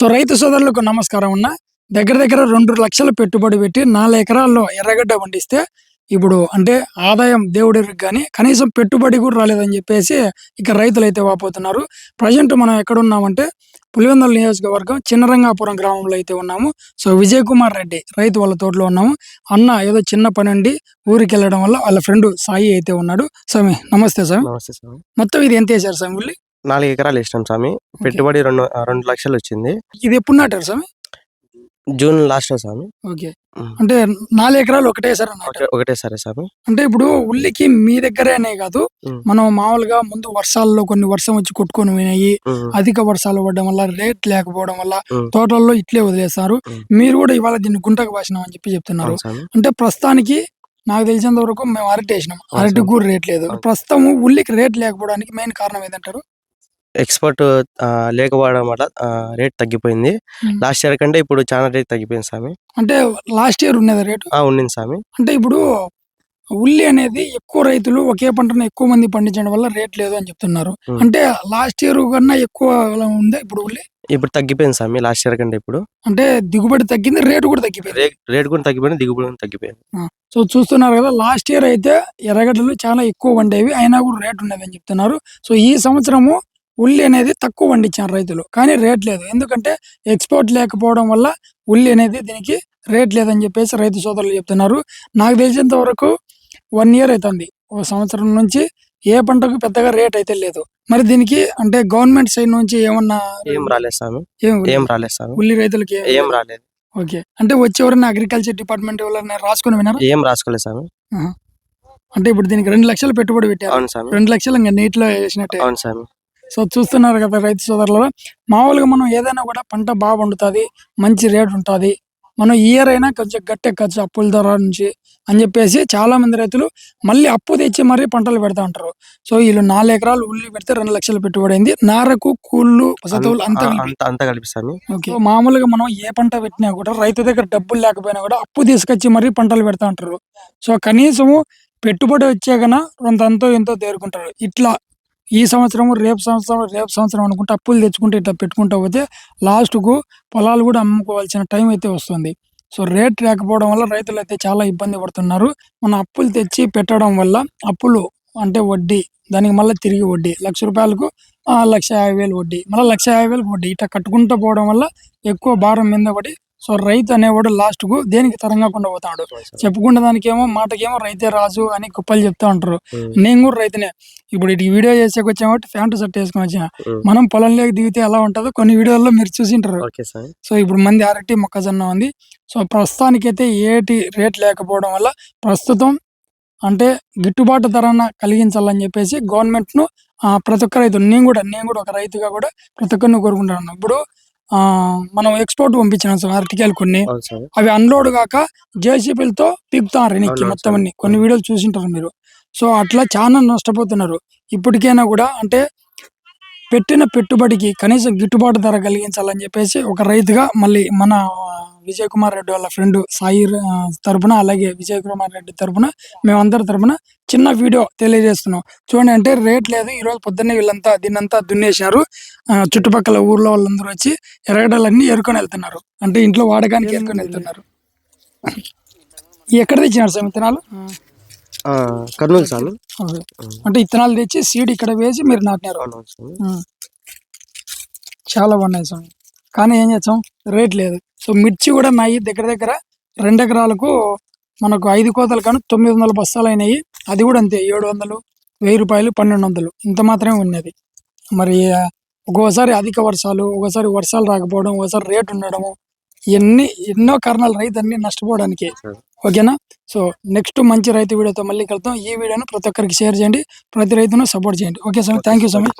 So రైతు సోదరులకు నమస్కారం అన్న. దగ్గర దగ్గర రెండు లక్షలు పెట్టుబడి పెట్టి నాలుగు ఎకరాల్లో ఎర్రగడ్డ పండిస్తే ఇప్పుడు అంటే ఆదాయం దేవుడికి కానీ కనీసం పెట్టుబడి కూడా రాలేదని చెప్పేసి ఇక రైతులు అయితే వాపోతున్నారు. ప్రజెంట్ మనం ఎక్కడ ఉన్నామంటే పులివెందుల నియోజకవర్గం చిన్నరంగాపురం గ్రామంలో అయితే ఉన్నాము. సో విజయ్ కుమార్ రెడ్డి రైతు వాళ్ళ తోటలో ఉన్నాము. అన్న ఏదో చిన్న పని ఉండి ఊరికి వెళ్ళడం వల్ల వాళ్ళ ఫ్రెండ్ సాయి అయితే ఉన్నాడు. స్వామి నమస్తే స్వామి నమస్తే స్వామి మొత్తం ఇది ఎంత వేశారు స్వామి నాలుగు ఎకరాలు ఇష్టం స్వామి. పెట్టుబడి రెండు రెండు లక్షలు వచ్చింది. ఇది ఎప్పుడు నాటారు స్వామి? జూన్ లాస్ట్లో స్వామి. ఓకే. అంటే నాలుగు ఎకరాలు ఒకటేసారి అన్నమాట ఒకటే ఒకటేసారి స్వామి. అంటే ఇప్పుడు ఉల్లికి మీ దగ్గరేనే కాదు. మనం మామూలుగా ముందు వర్షాల్లో కొన్ని వర్షం వచ్చి కొట్టుకొని పోయినాయి అధిక వర్షాలు పడడం వల్ల రేట్ లేకపోవడం వల్ల. తోటల్లో ఇట్లే వదిలేస్తారు. మీరు కూడా ఇవాళ దీన్ని గుంటకు వాసినాం అని చెప్పి చెప్తున్నారు. అంటే ప్రస్తుతానికి నాకు తెలిసినంత వరకు మేము అరటి వేసినాం. అరటి సార్. కూడా రేట్ లేదు. ప్రస్తుతం ఉల్లికి రేట్ లేకపోవడానికి మెయిన్ కారణం ఏదంటారు ఎక్స్పర్ట్ లేకపోవడం వల్ల రేట్ తగ్గిపోయింది. లాస్ట్ ఇయర్ కంటే ఇప్పుడు చాలా రేట్ తగ్గిపోయింది స్వామి. అంటే లాస్ట్ ఇయర్ ఉన్నది రేటు? ఆ ఉండింది స్వామి. అంటే ఇప్పుడు ఉల్లి అనేది ఎక్కువ రైతులు ఒకే పంటను ఎక్కువ మంది పండించడం వల్ల రేట్ లేదు అని చెప్తున్నారు. అంటే లాస్ట్ ఇయర్ కన్నా ఎక్కువ ఉందా ఇప్పుడు ఉల్లి? ఇప్పుడు తగ్గిపోయింది స్వామి లాస్ట్ ఇయర్ కంటే ఇప్పుడు. అంటే దిగుబడి తగ్గింది రేటు కూడా తగ్గిపోయింది. రేట్ కూడా తగ్గిపోయింది దిగుబడి కూడా తగ్గిపోయింది. సో చూస్తున్నారు కదా లాస్ట్ ఇయర్ అయితే ఎర్రగడ్డలు చాలా ఎక్కువ వండేవి అయినా కూడా రేట్ ఉండేది అని చెప్తున్నారు. సో ఈ సంవత్సరము ఉల్లి అనేది తక్కువ పండించారు రైతులు కానీ రేట్ లేదు. ఎందుకంటే ఎక్స్పోర్ట్ లేకపోవడం వల్ల ఉల్లి అనేది దీనికి రేట్ లేదని చెప్పేసి రైతు సోదరులు చెప్తున్నారు. నాకు తెలిసినంత వరకు వన్ ఇయర్ అవుతుంది ఒక సంవత్సరం నుంచి ఏ పంటకు పెద్దగా రేట్ అయితే లేదు. మరి దీనికి అంటే గవర్నమెంట్ సైడ్ నుంచి ఏమన్నా ఏం రాలేదు స్వామి ఏం ఏం రాలేదు స్వామి ఉల్లి రైతులకి ఏం- రాలేదు. ఓకే. అంటే వచ్చి ఎవరైనా అగ్రికల్చర్ డిపార్ట్మెంట్ ఎవరైనా రాసుకొని వినారా ఏం రాసుకోలేదు స్వామి అంటే ఇప్పుడు దీనికి రెండు లక్షలు పెట్టుబడి పెట్టారు. అవును స్వామి రెండు లక్షలు ఇంకా నీటిలో వేసినట్టే. అవును స్వామి సో చూస్తున్నారు కదా రైతు సోదరులు మామూలుగా మనం ఏదైనా కూడా పంట బాగా పండుతుంది మంచి రేట్ ఉంటుంది మనం ఇయర్ అయినా కొంచెం గట్టెక్కచ్చు అప్పుల ధర నుంచి అని చెప్పేసి చాలా మంది రైతులు మళ్ళీ అప్పు తెచ్చి మరీ పంటలు పెడతా ఉంటారు. సో వీళ్ళు నాలుగు ఎకరాలు ఉల్లి పెడితే రెండు లక్షలు పెట్టుబడి అయింది నారకు కూళ్ళు సతువులు అంతా ఆ, కలిపి. అంత అంతా కలిపి స్వామి ఓకే. మామూలుగా మనం ఏ పంట పెట్టినా కూడా రైతు దగ్గర డబ్బులు లేకపోయినా కూడా అప్పు తీసుకొచ్చి మరీ పంటలు పెడతా ఉంటారు. సో కనీసము పెట్టుబడి వచ్చాకన కొంత అంతో ఎంతో తేరుకుంటారు. ఇట్లా ఈ సంవత్సరం రేపు సంవత్సరం రేపు సంవత్సరం అనుకుంటే అప్పులు తెచ్చుకుంటే ఇట్లా పెట్టుకుంటా పోతే లాస్ట్కు పొలాలు కూడా అమ్ముకోవాల్సిన టైం అయితే వస్తుంది. సో రేట్ లేకపోవడం వల్ల రైతులు అయితే చాలా ఇబ్బంది పడుతున్నారు. మన అప్పులు తెచ్చి పెట్టడం వల్ల అప్పులు అంటే వడ్డీ దానికి మళ్ళీ తిరిగి వడ్డీ లక్ష రూపాయలకు లక్ష యాభై వేలు వడ్డీ మళ్ళీ లక్ష యాభై వేలకు వడ్డీ ఇట్లా కట్టుకుంటూ పోవడం వల్ల ఎక్కువ భారం మీద పడి సో రైతు అనేవాడు లాస్ట్కు దేనికి తరంగకుండా పోతాడు. చెప్పుకున్న దానికేమో మాటకేమో రైతే రాజు అని కుప్పలు చెప్తా ఉంటారు. నేను కూడా రైతునే. ఇప్పుడు ఇటు వీడియో చేసేకి వచ్చాం కాబట్టి ప్యాంటు షర్ట్ వేసుకొని వచ్చా. మనం పొలంలోకి దిగితే ఎలా ఉంటుందో కొన్ని వీడియోల్లో మీరు చూసింటారు. ఓకే స్వామి సో ఇప్పుడు మంది అరటి మొక్కజొన్న ఉంది. సో ప్రస్తుతానికైతే ఏటి రేట్ లేకపోవడం వల్ల ప్రస్తుతం అంటే గిట్టుబాటు ధరన కలిగించాలని చెప్పేసి గవర్నమెంట్ను ఆ, ప్రతి ఒక్క రైతు నేను కూడా నేను కూడా ఒక రైతుగా కూడా ప్రతి ఒక్కరిని కోరుకుంటున్నాను. ఇప్పుడు మనం ఎక్స్పోర్ట్ పంపించినాం సార్ అరటికాయలు కొన్ని. అవి అన్లోడ్ కాక జేసీబీలతో పీకుతారు వెనక్కి మొత్తం. అన్ని. కొన్ని వీడియోలు చూసింటారు మీరు. సో అట్లా చాలా నష్టపోతున్నారు. ఇప్పటికైనా కూడా అంటే పెట్టిన పెట్టుబడికి కనీసం గిట్టుబాటు ధర కలిగించాలని చెప్పేసి ఒక రైతుగా మళ్ళీ మన విజయ్ కుమార్ రెడ్డి వాళ్ళ ఫ్రెండ్ సాయి తరపున అలాగే విజయ్ కుమార్ రెడ్డి తరపున మేమందరి తరపున చిన్న వీడియో తెలియజేస్తున్నాం. చూడండి అంటే రేట్ లేదు. ఈ రోజు పొద్దున్నే వీళ్ళంతా దీన్నంతా దున్నేసినారు ఆ, చుట్టుపక్కల ఊర్లో వాళ్ళందరూ వచ్చి ఎరగడాలన్నీ ఎరుకొని వెళ్తున్నారు. అంటే ఇంట్లో వాడకానికి ఎరుకొని వెళ్తున్నారు. ఎక్కడ తెచ్చినారు ఆ, కర్నూలు ఓకే. అంటే విత్తనాలు తెచ్చి సీడ్ ఇక్కడ వేసి మీరు నాటినారు. చాలా బాగున్నాయి స్వామి కానీ ఏం చేస్తాం? రేట్ లేదు. సో మిర్చి కూడా నాయి దగ్గర దగ్గర రెండు ఎకరాలకు మనకు ఐదు కోతలు కానీ తొమ్మిది వందల బస్తాలు అయినాయి. అది కూడా అంతే. ఏడు వందలు వెయ్యి రూపాయలు పన్నెండు వందలు. ఇంత మాత్రమే ఉన్నది. మరి ఒక్కోసారి అధిక వర్షాలు ఒకసారి వర్షాలు రాకపోవడం ఒకసారి రేట్ ఉండడము ఇవన్నీ ఎన్నో కారణాలు రైతు అన్ని నష్టపోవడానికి. సరే. ఓకేనా? సో నెక్స్ట్ మంచి రైతు వీడియోతో మళ్ళీ కలుద్దాం. ఈ వీడియోను ప్రతి ఒక్కరికి షేర్ చేయండి. ప్రతి రైతును సపోర్ట్ చేయండి. ఓకే స్వామి థ్యాంక్ యూ స్వామి